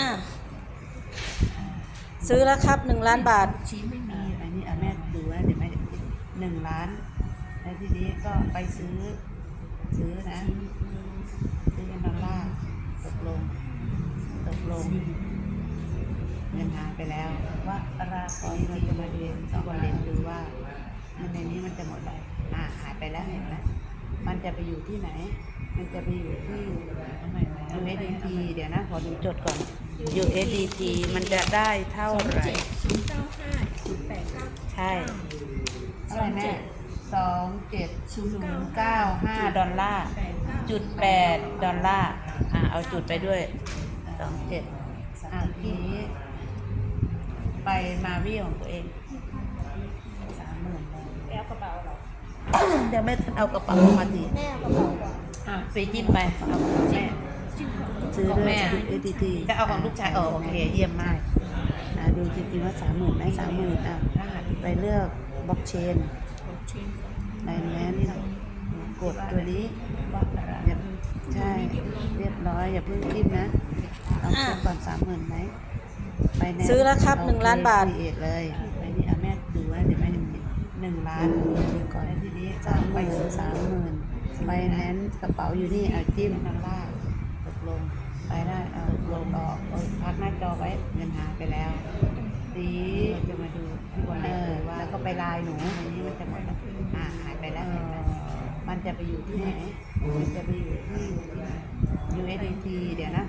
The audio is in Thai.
อะซื้อแล้วครับหนึ่งล้านบาท ชี้ไม่มีอันนี้อะแม่ดูนะเดี๋ยวแม่หนึ่งล้าน แล้วทีนี้ก็ไปซื้อ ซื้อนะ ซื้อเป็นดอลลาร์ตกลง ตกลงเงินหายไปแล้ว ว่าราคาเราจะมาเรียนสองประเด็นดูว่ามันในนี้มันจะหมดไรอ่าหายไปแล้วเห็นไหม มันจะไปอยู่ที่ไหน มันจะไปอยู่ที่ทำไมไหม USDT เดี๋ยวนะขอดูจดก่อน USDT มันจะได้เท่าไหร่ศูนย์เก้าห้าศูนย์แปดเก้าใช่เท่าไหร่แม่สองเจ็ดศูนย์เก้าห้าดอลลาร์แปดเก้าจุดแปดดอลลาร์อ่าเอาจุดไปด้วยสองเจ็ดอ่าทีนี้ไปมาวิของตัวเอง ยวไม่ทันเอากระเป๋ามาทีแม่เอากระเป๋าก่อนอะไปจิ้มไปเอาของแม่จิ้มของซื้อของด้วยแม่เอทีทีจะเอาของลูกชายอ๋อโอเคเยี่ยมมากอ่าดูจริงๆว่าสามหมื่นไหมสามหมื่นอะไปเลือกบล็อกเชนชิ้นในนี้นี่กดตัวนี้อย่าใช่เรียบร้อยอย่าเพิ่งจิ้มนะต้องเช็คก่อนสามหมื่นไหมไปแนซื้อแล้วครับโอหนึ่งล้านบาทเอเลยไปนี่อะแม่ดูว่าเดี๋ยวแม่หนึ่งล้านดูก่อนแล้ว ทีนี้สามหมื่นสามหมื่นไปแนนกระเป๋าอยู่นี่เอาจิ้มดอลลาร์ตกลงไปได้เอาลงออกเอาพักหน้าจอไว้เงินหายไปแล้วสีจะมาดูที่บนเออแล้วก็ไปไลน์หนูอันนี้มันจะหมดแล้วอ่าหายไปแล้วเห็นไหมมันจะไปอยู่ที่ไหนมันจะไปอยู่ที่ USDT เดี๋ยวนะ